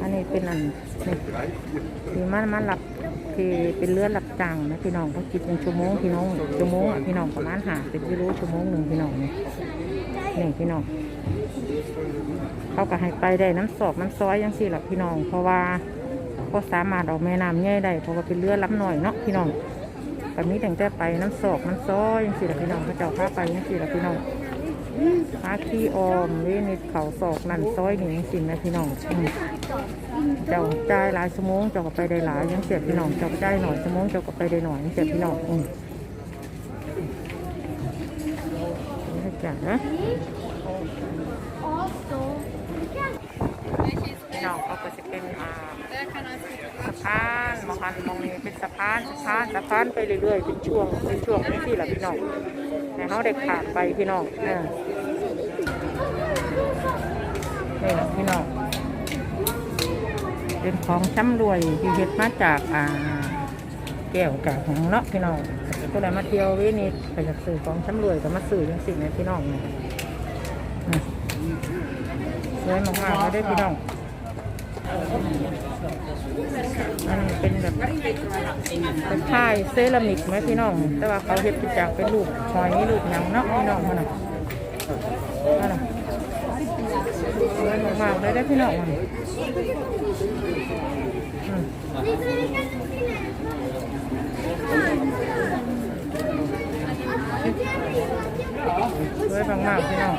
อันนี้เป็นอันนี่ที่มันมันรับที่เป็นเรือรับจ้างนะพี่น้องเขาคิดเป็นชั่วโมงพี่น้องชั่วโมงอะพี่น้องประมาณหาเป็นกิโลชั่วโมงหนึ่งพี่น้องนี่นี่พี่น้องเขาก็ให้ไปได้น้ำสอกน้ำซอยยังสิหรอพี่น้อง เพราะว่าก็สามารถเออกแม่น้ำง่ายได้เพราะว่าเป็นเรือดล้ำหน่อยเนาะพี่น้องแบบนี้แต่งแต่ไปน้ำสอกน้ำซอยยังสิหรอพี่น้องเขาเจ้าพาไปยังสิหรอพี่น้องาขี้ออมเวยนิดเขาสอกนั่นซอยหนี่งสินะพี่น้องเจ้าจ่ายหลายชั่วโมงเจ้าก็ไปได้หลายยังเสียพี่น้องเจ้าก็จ่ายหน่อยชั่วโมงเจ้าก็ไปได้หน่อยยังเสียพี่น้องอืมนี่ให้จัดนะพี่น้องเขาก็จะเป็นอ่าสะพานมองหันมองนี้เป็นสะพานสะพานสะพานไปเรื่อยๆเป็นช่วงเป็นช่วงนี่ที่แหละพี่น้องแต่เขาได้ขาดไปพี่น้องเนี่ย นี่แหละพี่น้องเป็นของช้ำรวยที่เฮ็ดมาจากอ่าแก้วกาของเนาะพี่น้องก็ได้มาเที่ยวเวนิสไปจากสื่อของช้ำรวยก็มาสื่อจังสิ่งนี้พี่น้องเนี่ยมสวยมากๆเลยเด้พี่น้องอันนี้เป็นแบบเป็นผ้าเซรามิกไหมพี่น้อง แต่ว่าเขาเฮ็ดจากเป็นรูปหอยรูปหยังเนาะพี่น้องมันน่ะนั่นน่ะสวย มากๆเลยได้พี่น้องมันอืมสวยมากๆพี่น้อง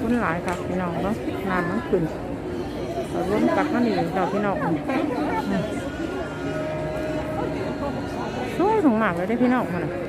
คนหลายค่ะพี่น้องเนาะน้ำมันขึ้นเราร่วมกับมันอีกเราพี่น้องสวยถึงมากเลยได้พี่น้องมันน่ะ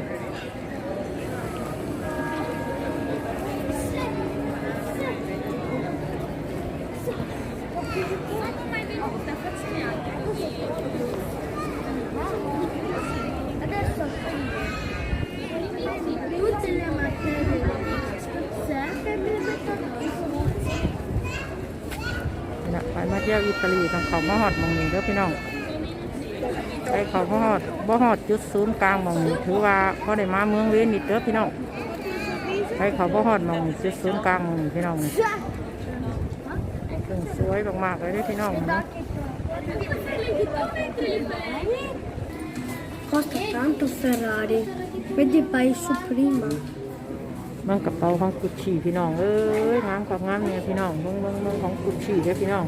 นี่นะไปมาเที่ยวอิตาลีต้องเขามาฮอดมองนี้เด้อพี่น้องไปเขามาฮอดบ่ฮอดจุดศูนย์กลางมองนี้ถือว่าพอได้มาเมืองเวนิสเด้อพี่น้องไปเขาบ่ฮอดมองนี้จุดศูนย์กลางมองนี้พี่น้องนี่ซึ่งสวยมากๆเลยเด้อพี่น้องนาะ Costa tanto Ferrari. Vedi paese prima. มันกระเป๋าของกุชชี่พี่น้องเอ้ยงามกับงามเนี่ยพี่น้องเบิ่งเบิ่งเบิ่งของกุชชี่เด้อพี่น้อง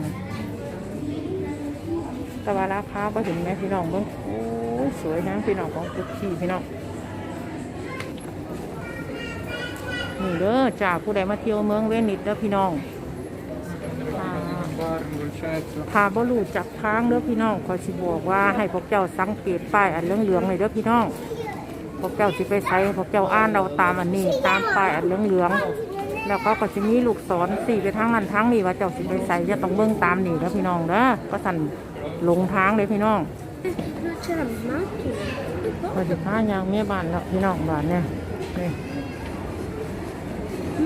ต่ว่าราคาก็เห็นไหมพี่น้องเบิ่งโอ้ยสวยนะพี่น้องของกุชชี่พี่น้องนี่เด้อจ้าผู้ใดมาเที่ยวเมืองเวนิสเด้อพี่น้องอ่าบ่รู้จักทางเด้อพี่น้องขอสิบอกว่าให้พวกเจ้าสังเกตป้ายอันเหลืองๆเลยเด้อพี่น้อง พวกเจ้าสิไปใช้พวกเจ้าอ่านเราตามอันนี้ ตามป้ายอันเหลืองๆแล้วเขาก็จะมีลูกศรสี่ไปทางนั้นทางนี้ว่าเจ้าสิไปใส่จะต้องเบิ่งตามนี่แล้วพี่น้องเด้อก็สั่นหลงทางเลยพี่น้อง Non c'è la macchina. พายางเมียบ้านแล้วพี่น้องบ้านเนี่ยนี่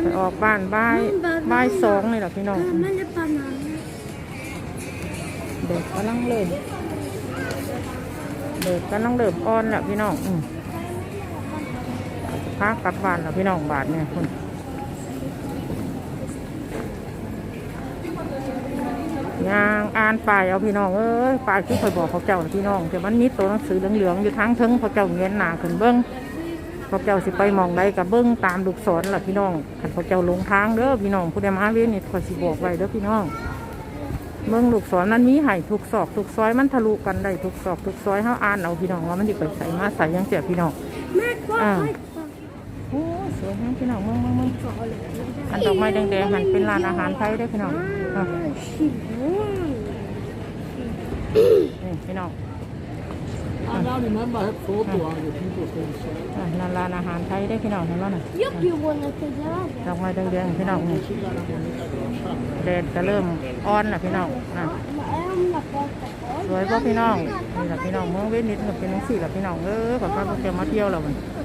ไปออกบ้านบ่ายบ่ายสองนี่แหละพี่น้องเด็กกำลังเริ่มเด็กกำลังเริ่มอ่อนแล้วพี่น้องอืม พากลับบ้านแล้วพี่น้องบ้านเนี่ยคุณยางอ่านป้ายเอาพี่น้องเอ้ยป้ายที่เคยบอกเขาเจ้าน่ะพี่น้องแต่มันมีตัวหนังสือเหลืองๆอยู่ทางเทิงเขาเจ้าเงียนหนาขึ้นเบิ้งเขาเจ้าสิไปมองใดกับเบิ้งตามลูกศรล่ะพี่น้องขันเขาเจ้าลงทางเด้อพี่น้องผู้ใดมาเวียนนี่คอยสิบอกไว้เด้อพี่น้องเบิ้งลูกศรนั้นมีให้ทุกซอกทุกซอยมันทะลุกันได้ทุกซอกทุกซอยเขาอ่านเอาพี่น้องว่ามันจะไปใส่มาใส่ยังเสียพี่น้อง Ma qua, Ah. qua, qua. โอ้ สวยแฮงพี่น้องเมืองเมืองเมืองอันดอกไม้แดงๆหันเป็นร้านอาหารไทยได้อพี่น้องอะ Ah, sì, buono. นี่พี่น้อง Ah, now remember I have photo of the people can share. อะนั่นร้านอาหารไทยได้อพี่น้องเห็นไหมน่ะ Io più buona che gelata. ดอกไม้แดงๆพี่น้องนี่แดดก็เริ่มอ่อนแล้วพี่น้องนะ Ma è una porta สวยป่ะพี่น้องนี่แหละพี่น้องเมืองเวนิสก็เป็นนังสี่แหละพี่น้องเออขอพาพวกแกมาเที่ยวแล้วมันไป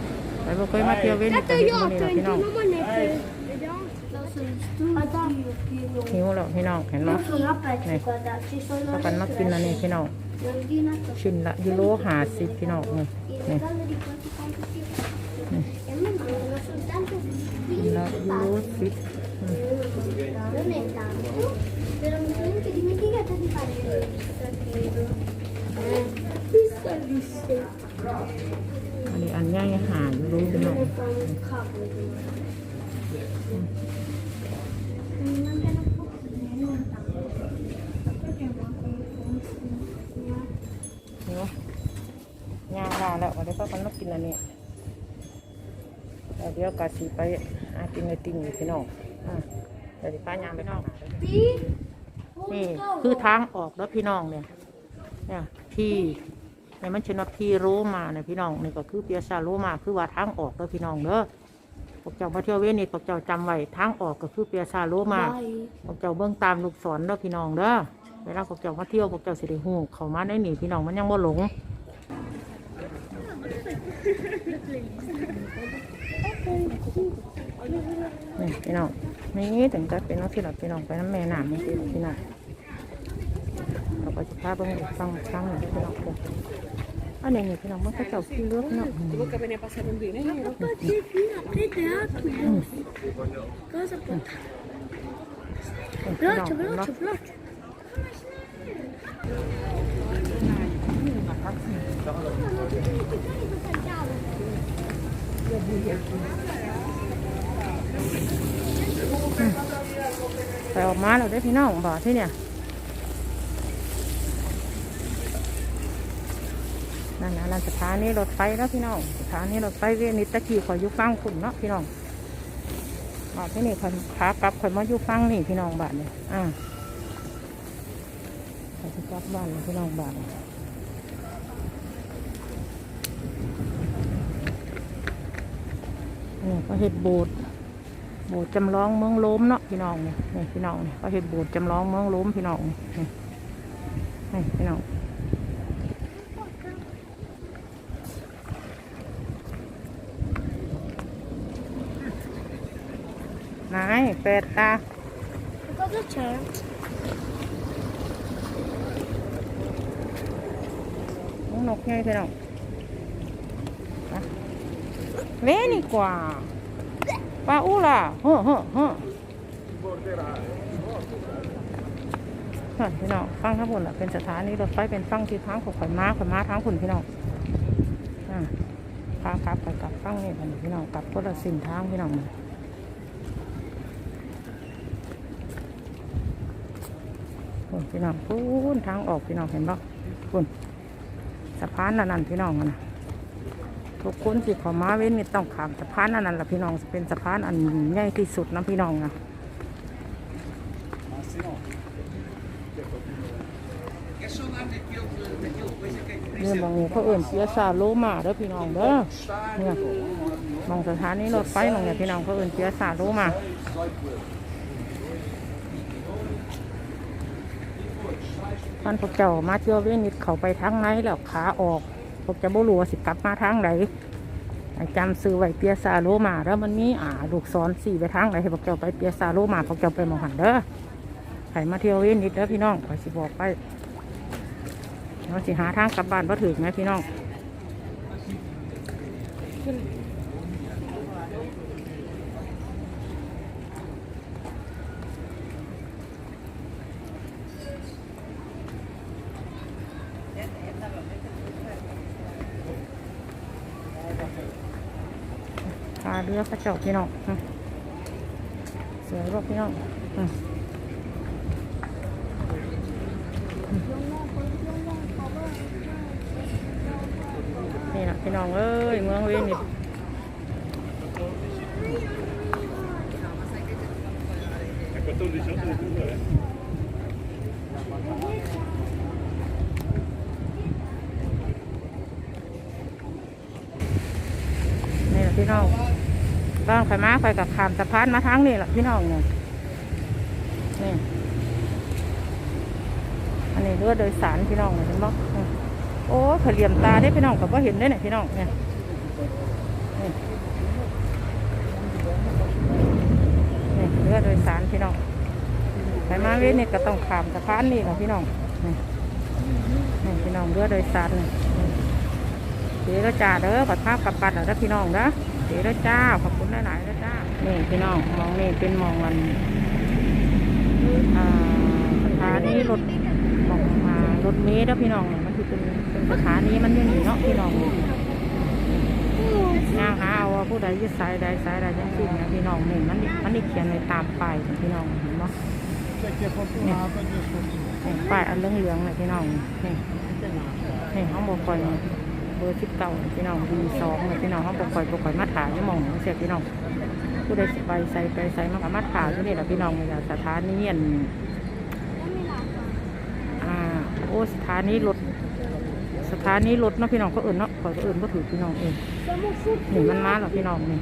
บ่เคยมาเที่ยวเว้นแต่เห็นมื้อนี้ล่ะพี่น้องหิวแล้วพี่น้องเห็นบ่นี่พากันมากินอะนนี้พี่น้องชิ้นละยูโรสิพี่น้องนี่นี่ละยูโร10 อันนี้อันใหญ่หายูโรพี่น้อง Ne fa un cavolo di Mi mancano pochi, non tanto. Perché mancano pochi? หิวย่างลาแล้ววันนี้พากันมากินอันนี้แล้วเดี๋ยวกะสีไปหากินไอติมอยู่พี่น้องอะเดี๋ยวสิพายางไปนอกนี่คือทางออกแล้วพี่น้องเนี่ย เนี่ยพี่ เนี่ยมันชื่อว่าพี่โรมาเนี่ยพี่น้องนี่ก็คือเปียซาโรมาคือว่าทางออกแล้วพี่น้องเด้อพวกเจ้ามาเที่ยวเวนิสพวกเจ้าจำไว้ทางออกก็คือเปียซาโรมา Vai. พวกเจ้าเบื้องตามลูกศรเด้อพี่น้องเด้อเวลาพวกเจ้ามาเที่ยวพวกเจ้าสิได้ฮู้เข้ามาได้หนีพี่น้องมันยังบ่หลงนี่พี่น้องนี่ถึงจะเป็นน้องสิลับพี่น้องไปน้ำแม่น้ำนี่สิพี่น้องเราก็จะพาเบิ่งอีกฟังครั้งหนึ่งพี่น้องเด้ออันนี้นี่พี่น้อง มันก็เจ้าขี้เลือกเนาะอืม Comunque ve ne passare un bene, vero? Papà, c'è qui a teatro. Cosa porta? พี่น้อง Veloce, เนาะ veloce, veloce. ไปออกมาแล้วได้อพี่ นั่นนะนั่นสถานีรถไฟแล้วพี่น้องสถานีรถไฟเวนิตะกี้ขอยอยู่ฟังคุณเนาะพี่น้องบอกที่นี่คอยขากลับคอยมาอยู่ฟังนี่พี่น้องบ้านเนี่ยอ่าขอจะกลับบ้านเลยพี่น้องบ้านนี่ก็เห็ดโบสถ์โบสถ์จำลองเมืองล้มเนาะพี่น้องเนี่ยนี่พี่น้องเนี่ยเขาเห็นโบสถ์จำลองเมืองล้มพี่น้องเนี่นี่พี่น้อง นายเปิดตา Cosa c'è? น้องนกไงพี่น้องอะเว้นี่กว่าปลาอูล่ะเฮ้อเฮ้อเฮ้อนั่นพี่น้องฟังข้างบนล่ะเป็นสถานีรถไฟเป็นฟังที่ทางของข่อยม้าข่อยม้าทางคุณพี่น้องอ่าพากลับไปกลับฟังนี่กันพี่น้องกลับคนละสิ่งทางพี่น้อง โอ้ยพี่น้องพูนทางออกพี่น้องเห็นบ่คุณสะพานนั่นนั่นพี่น้องอะนะทุกคนสิขอมาเว้นนี่ต้องขามสะพานนั่นนั่นละพี่น้องเป็นสะพานอันใหญ่ที่สุดนะพี่น้องนะเนี่ยบางเขาเอื่นเสียซาโลมาเด้อพี่น้องเด้อเนี่ยมองสถานีรถไฟมองเนี่ยพี่น้องเขาเอื่นเสียซาโลมา ท่านพวกเจ้ามาเที่ยวเวนิสเขาไปทางไหนแล้วขาออก พวกเจ้าบ่รู้ว่าสิกลับมาทางไหนจำซื้อไว้เปียซาโลมาแล้วมันมีอ่าลูกศรสี่ไปทางไหนให้พวกเจ้าไปเปียซาโลมาพวกเจ้าไปหมองหันเด้อใครมาเที่ยวเวนิสเด้อพี่น้องขอสิบอกไปเราสิหาทางกลับบ้านบ่ถึงไหมพี่น้องพา เรือพระเจ้าพี่น้องอืมสวยบ่พี่น้องนี่นะพี่น้องเอ้ยเมืองเวนิสนี่แหละพี่น้อง บ้างไฟม้าไฟกับขามสะพานมาทางนี่แหละพี่น้องเนี่ยนี่อันนี้เรือโดยสารพี่น้องเห็นบ่อืมโอ้เขเหลี่ยมตาได้พี่น้องกับว่าเห็นได้เนี่ยพี่น้องเนี่ยนี่เรือโดยสารพี่น้องไปมาเวนิสก็ต้องขามสะพานนี่ค่ะพี่น้องนี่นี่พี่น้องเรือโดยสารนี่เดี๋ยวเราจ้าเด้อปัดภาพกับปัดเอาเด้อพี่น้องเด้อเดี๋ยวเจ้า ขอบคุณหลายๆเด้อจ้านี่พี่น้องมองนี่เป็นมองมันสถานีรถมองมารถเมล์เด้อพี่น้องนี่มันคือเป็นเป็นสถานีมันอยู่นี่เนาะพี่น้องย่างหาเอาผู้ใดยึดสายใดสายใดจังสิ้นนะพี่น้องนี่มันมันนี่เขียนไว้ตามป้ายพี่น้องเห็นไหมเนี่ป้ายอันเหลืองๆเลยพี่น้องนี่นี่ห้องบกคอย เบอร์สิบเก้าพี่น้องดีสองเลยพี่น้องห้องบกคอยปกคอยมาถ่ายไม่มองเสียพี่น้องผู้ใดสิไปใส่ไปใส่มาสามาถ่ายที่นี่แหละพี่น้องนี่แหละสถานีอันอ่าโอ้สถานีรถสถานีรถเนาะพี่น้องก็เอื่นเนาะขอยเอื่นก็ถือพี่น้องเองเหนี่มันมาหรอพี่น้องนี่